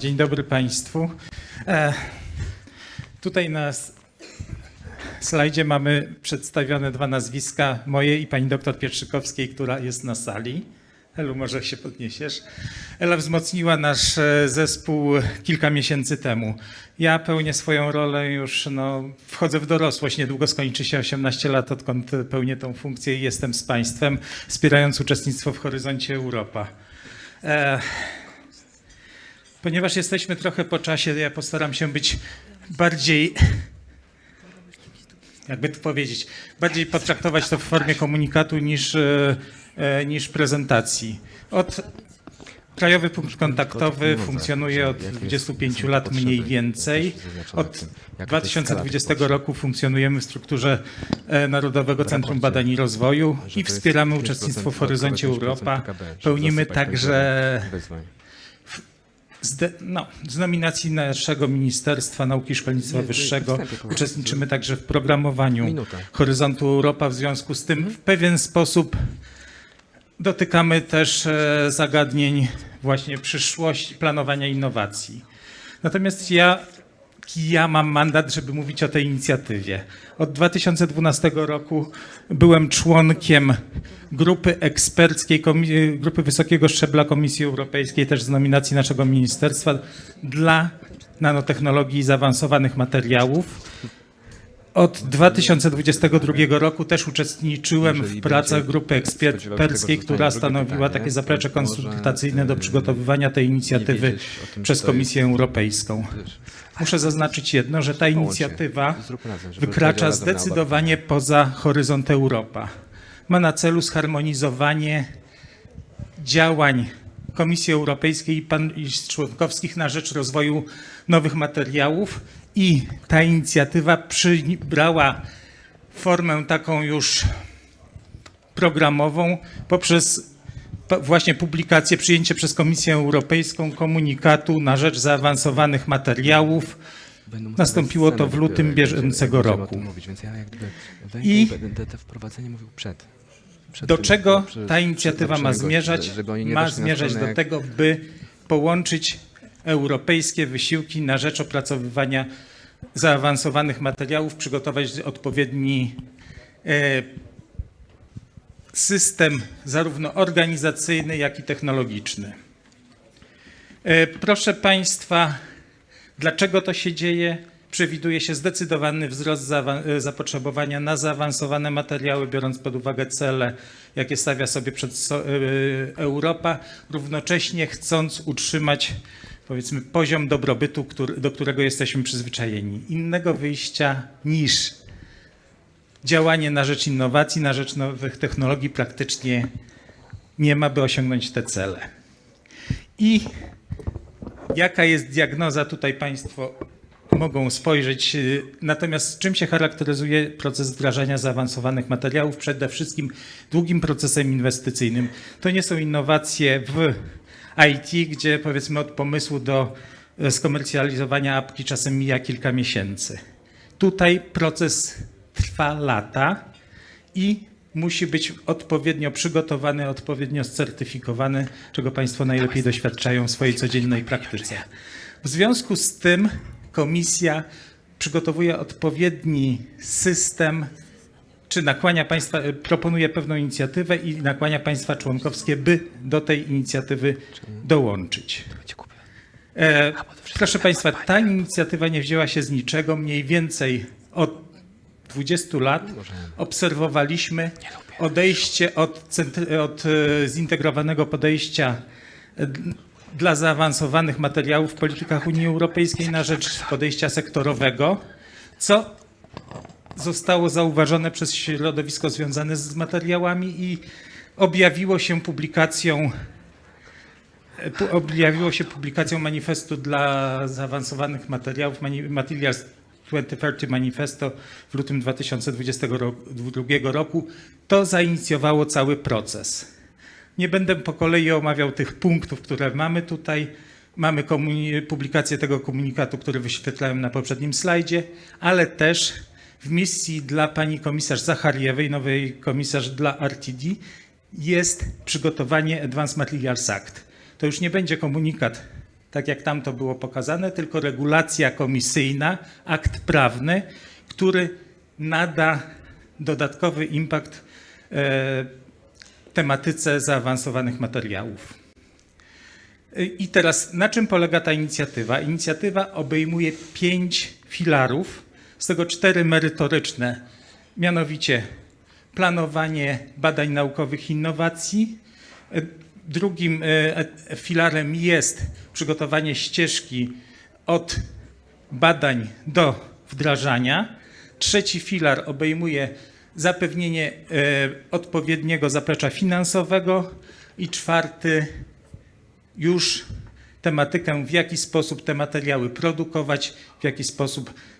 Dzień dobry Państwu. E, tutaj na slajdzie mamy przedstawione dwa nazwiska, moje i pani doktor Pietrzykowskiej, która jest na sali. Elu, może się podniesiesz. Ela wzmocniła nasz e, zespół kilka miesięcy temu. Ja pełnię swoją rolę już, no, wchodzę w dorosłość, niedługo skończy się 18 lat, odkąd pełnię tą funkcję i jestem z Państwem, wspierając uczestnictwo w Horyzoncie Europa. E, Ponieważ jesteśmy trochę po czasie, ja postaram się być bardziej, jakby to powiedzieć, bardziej potraktować to w formie komunikatu niż, e, e, niż prezentacji. Od Krajowy Punkt Kontaktowy funkcjonuje od 25 lat mniej więcej. Od 2020 roku funkcjonujemy w strukturze e, Narodowego Centrum Badań i Rozwoju i wspieramy uczestnictwo w Horyzoncie Europa. Pełnimy także. Z, de, no, z nominacji naszego Ministerstwa Nauki i Szkolnictwa Nie, nie, Wyższego wstępie uczestniczymy także w programowaniu Minuta. Horyzontu Europa. W związku z tym w pewien sposób dotykamy też e, zagadnień właśnie przyszłości, planowania innowacji. Natomiast ja, ja mam mandat, żeby mówić o tej inicjatywie. Od 2012 roku byłem członkiem grupy eksperckiej, grupy wysokiego szczebla Komisji Europejskiej, też z nominacji naszego ministerstwa dla nanotechnologii i zaawansowanych materiałów. Od 2022 roku też uczestniczyłem w pracach grupy eksperckiej, która stanowiła takie zaplecze konsultacyjne do przygotowywania tej inicjatywy przez Komisję Europejską. Muszę zaznaczyć jedno, że ta inicjatywa wykracza zdecydowanie poza horyzont Europa. Ma na celu zharmonizowanie działań Komisji Europejskiej i państw członkowskich na rzecz rozwoju nowych materiałów i ta inicjatywa przybrała formę taką już programową poprzez właśnie publikację, przyjęcie przez Komisję Europejską komunikatu na rzecz zaawansowanych materiałów. Nastąpiło to w lutym bieżącego roku. I Do czego ta inicjatywa ma zmierzać? Ma zmierzać do tego, by połączyć europejskie wysiłki na rzecz opracowywania zaawansowanych materiałów, przygotować odpowiedni e, system zarówno organizacyjny, jak i technologiczny. E, Proszę Państwa, dlaczego to się dzieje? Przewiduje się zdecydowany wzrost e, zapotrzebowania na zaawansowane materiały, biorąc pod uwagę cele, jakie stawia sobie przed Europa, równocześnie chcąc utrzymać powiedzmy poziom dobrobytu, który, do którego jesteśmy przyzwyczajeni. Innego wyjścia niż działanie na rzecz innowacji, na rzecz nowych technologii praktycznie nie ma, by osiągnąć te cele. I jaka jest diagnoza, tutaj Państwo mogą spojrzeć. Natomiast czym się charakteryzuje proces wdrażania zaawansowanych materiałów? Przede wszystkim długim procesem inwestycyjnym. To nie są innowacje w IT, gdzie powiedzmy od pomysłu do e, skomercjalizowania apki czasem mija kilka miesięcy. Tutaj proces trwa lata i musi być odpowiednio przygotowany, odpowiednio certyfikowany, czego Państwo najlepiej doświadczają w swojej codziennej praktyce. W związku z tym komisja przygotowuje odpowiedni system, czy nakłania państwa, e, proponuje pewną inicjatywę i nakłania państwa członkowskie, by do tej inicjatywy dołączyć. E, proszę Państwa, ta inicjatywa nie wzięła się z niczego. Mniej więcej od 20 lat obserwowaliśmy odejście od, od e, zintegrowanego podejścia dla zaawansowanych materiałów w politykach Unii Europejskiej na rzecz podejścia sektorowego, co zostało zauważone przez środowisko związane z materiałami i objawiło się publikacją pu- objawiło się publikacją manifestu dla zaawansowanych materiałów, Materials 2030 Manifesto w lutym 2022 roku. To zainicjowało cały proces. Nie będę po kolei omawiał tych punktów, które mamy tutaj. Mamy publikację tego komunikatu, który wyświetlałem na poprzednim slajdzie, ale też w misji dla pani komisarz Zachariewej, nowej komisarz dla RTD, jest przygotowanie Advanced Materials Act. To już nie będzie komunikat tak jak tam to było pokazane, tylko regulacja komisyjna, akt prawny, który nada dodatkowy impact e, tematyce zaawansowanych materiałów. I teraz na czym polega ta inicjatywa? Inicjatywa obejmuje pięć filarów, z tego cztery merytoryczne, mianowicie planowanie badań naukowych innowacji. E, Drugim e, filarem jest przygotowanie ścieżki od badań do wdrażania. Trzeci filar obejmuje zapewnienie e, odpowiedniego zaplecza finansowego i czwarty już tematykę, w jaki sposób te materiały produkować, w jaki sposób e,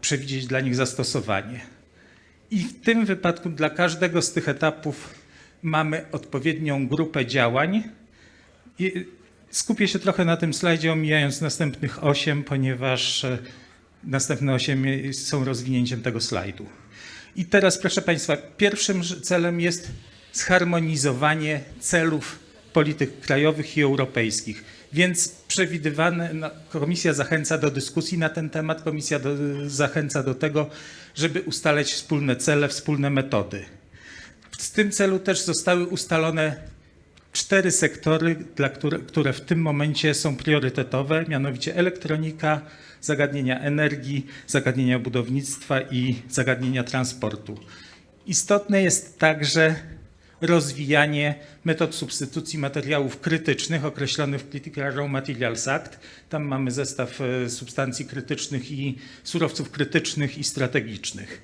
przewidzieć dla nich zastosowanie. I w tym wypadku dla każdego z tych etapów mamy odpowiednią grupę działań. I skupię się trochę na tym slajdzie, omijając następnych osiem, ponieważ e, następne osiem są rozwinięciem tego slajdu. I teraz, proszę Państwa, pierwszym celem jest zharmonizowanie celów polityk krajowych i europejskich. Więc przewidywane, komisja zachęca do dyskusji na ten temat, komisja do, zachęca do tego, żeby ustalać wspólne cele, wspólne metody. W tym celu też zostały ustalone cztery sektory, dla które, które w tym momencie są priorytetowe, mianowicie elektronika, zagadnienia energii, zagadnienia budownictwa i zagadnienia transportu. Istotne jest także rozwijanie metod substytucji materiałów krytycznych określonych w Critical Raw Materials Act. Tam mamy zestaw e, substancji krytycznych i surowców krytycznych i strategicznych.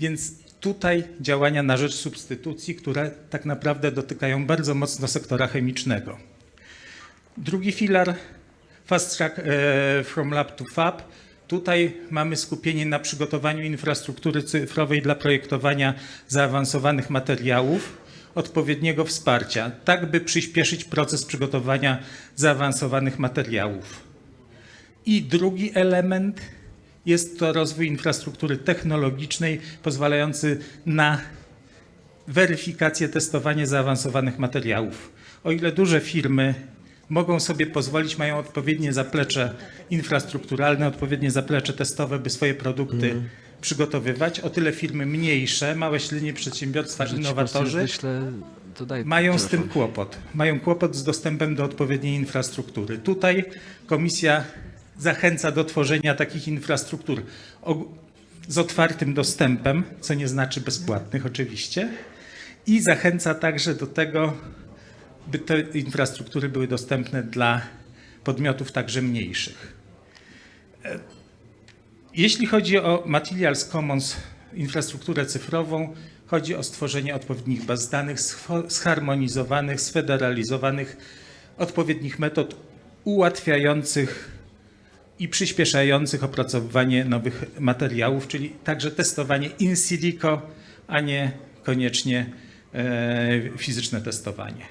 Więc tutaj działania na rzecz substytucji, które tak naprawdę dotykają bardzo mocno sektora chemicznego. Drugi filar, Fast Track e, from Lab to Fab. Tutaj mamy skupienie na przygotowaniu infrastruktury cyfrowej dla projektowania zaawansowanych materiałów, odpowiedniego wsparcia, tak by przyspieszyć proces przygotowania zaawansowanych materiałów. I drugi element jest to rozwój infrastruktury technologicznej pozwalający na weryfikację, testowanie zaawansowanych materiałów. O ile duże firmy mogą sobie pozwolić, mają odpowiednie zaplecze infrastrukturalne, odpowiednie zaplecze testowe, by swoje produkty przygotowywać, o tyle firmy mniejsze, małe średnie przedsiębiorstwa, Że ci po prostu innowatorzy Wyślę, mają z tym kłopot. Mają kłopot z dostępem do odpowiedniej infrastruktury. Tutaj komisja zachęca do tworzenia takich infrastruktur z otwartym dostępem, co nie znaczy bezpłatnych oczywiście, i zachęca także do tego, by te infrastruktury były dostępne dla podmiotów także mniejszych. Jeśli chodzi o Materials Commons, infrastrukturę cyfrową, chodzi o stworzenie odpowiednich baz danych, zharmonizowanych, sfederalizowanych, odpowiednich metod ułatwiających i przyspieszających opracowywanie nowych materiałów, czyli także testowanie in silico, a nie koniecznie e, fizyczne testowanie.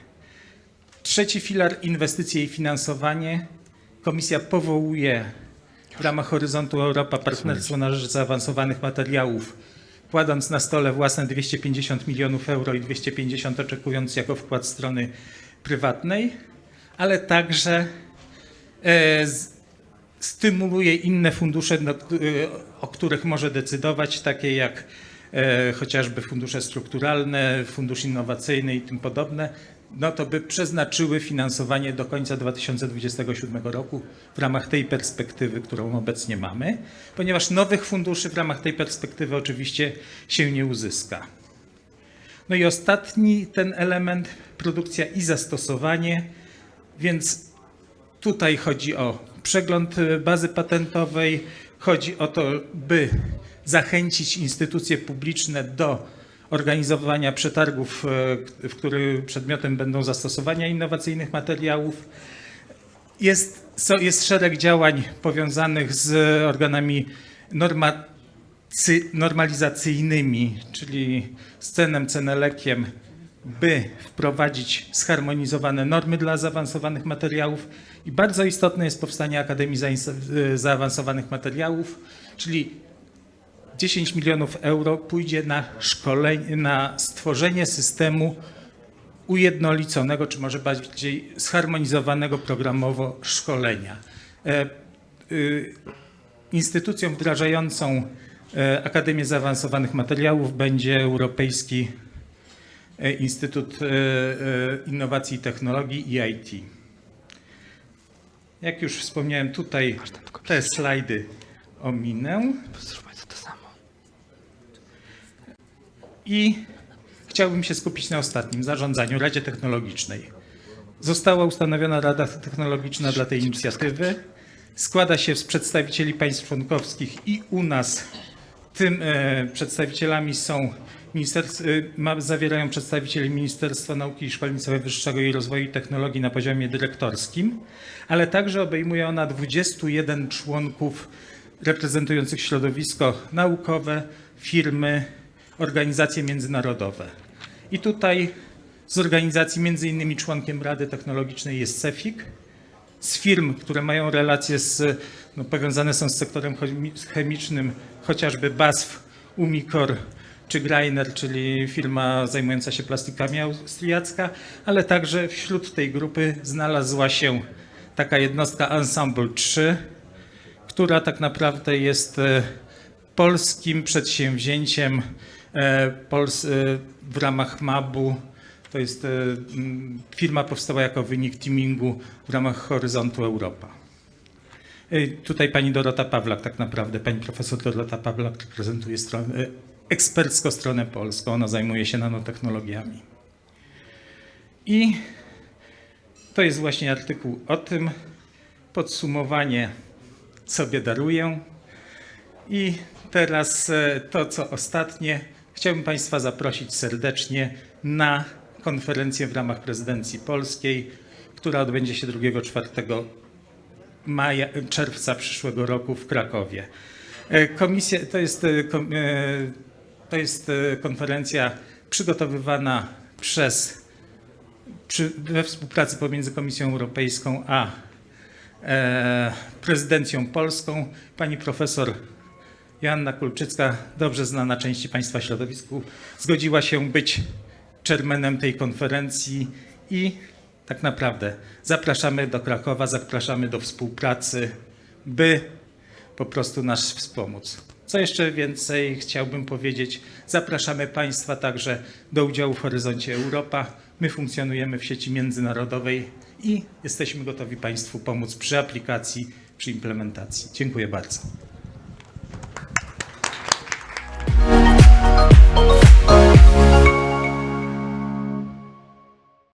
Trzeci filar inwestycje i finansowanie. Komisja powołuje w ramach Horyzontu Europa Partnerstwo na rzecz zaawansowanych materiałów, kładąc na stole własne 250 milionów euro i 250 oczekując jako wkład strony prywatnej, ale także e, stymuluje inne fundusze, e, o których może decydować, takie jak e, chociażby fundusze strukturalne, fundusz innowacyjny i tym podobne, no to by przeznaczyły finansowanie do końca 2027 roku w ramach tej perspektywy, którą obecnie mamy, ponieważ nowych funduszy w ramach tej perspektywy oczywiście się nie uzyska. No i ostatni ten element, produkcja i zastosowanie, więc Tutaj chodzi o przegląd e, bazy patentowej, chodzi o to, by zachęcić instytucje publiczne do organizowania przetargów, e, w których przedmiotem będą zastosowania innowacyjnych materiałów. Jest, jest szereg działań powiązanych z organami normacy, normalizacyjnymi, czyli z cenem, cenelekiem, by wprowadzić zharmonizowane normy dla zaawansowanych materiałów. I bardzo istotne jest powstanie Akademii y, Zaawansowanych Materiałów, czyli 10 milionów euro pójdzie na szkolenie, na stworzenie systemu ujednoliconego, czy może bardziej zharmonizowanego programowo szkolenia. E, y, Instytucją wdrażającą e, Akademię Zaawansowanych Materiałów będzie Europejski e, Instytut Innowacji i Technologii IIT. Jak już wspomniałem tutaj, te slajdy ominę. Proszę Państwa, to samo. I chciałbym się skupić na ostatnim zarządzaniu Radzie Technologicznej. Została ustanowiona Rada Technologiczna dla tej inicjatywy. Składa się z przedstawicieli państw członkowskich i u nas tym e, przedstawicielami są ministerstw, e, ma, zawierają przedstawicieli Ministerstwa Nauki i Szkolnictwa Wyższego i Rozwoju i Technologii na poziomie dyrektorskim, ale także obejmuje ona 21 członków reprezentujących środowisko naukowe, firmy, organizacje międzynarodowe. I tutaj z organizacji, między innymi członkiem Rady Technologicznej jest CEFIC, z firm, które mają relacje z, no, powiązane są z sektorem chemi- chemicznym, chociażby BASF, Umicor czy Greiner, czyli firma zajmująca się plastikami austriacka, ale także wśród tej grupy znalazła się taka jednostka Ensemble 3, która tak naprawdę jest e, polskim przedsięwzięciem Pols, e, w ramach MAB-u. To jest e, firma powstała jako wynik teamingu w ramach Horyzontu Europa. E, Tutaj pani Dorota Pawlak, tak naprawdę pani profesor Dorota Pawlak reprezentuje stronę, e, ekspercko stronę polską. Ona zajmuje się nanotechnologiami. I to jest właśnie artykuł o tym. Podsumowanie sobie daruję. I teraz e, to, co ostatnie. Chciałbym Państwa zaprosić serdecznie na konferencję w ramach prezydencji polskiej, która odbędzie się 2-4 maja, czerwca przyszłego roku w Krakowie. E, Komisja, to jest, e, e, to jest e, konferencja przygotowywana przez, przy, we współpracy pomiędzy Komisją Europejską a e, prezydencją polską. Pani profesor Joanna Kulczycka, dobrze znana części Państwa środowisku, zgodziła się być chairmanem tej konferencji i tak naprawdę zapraszamy do Krakowa, zapraszamy do współpracy, by po prostu nas wspomóc. Co jeszcze więcej chciałbym powiedzieć, zapraszamy Państwa także do udziału w Horyzoncie Europa. My funkcjonujemy w sieci międzynarodowej i jesteśmy gotowi Państwu pomóc przy aplikacji, przy implementacji. Dziękuję bardzo.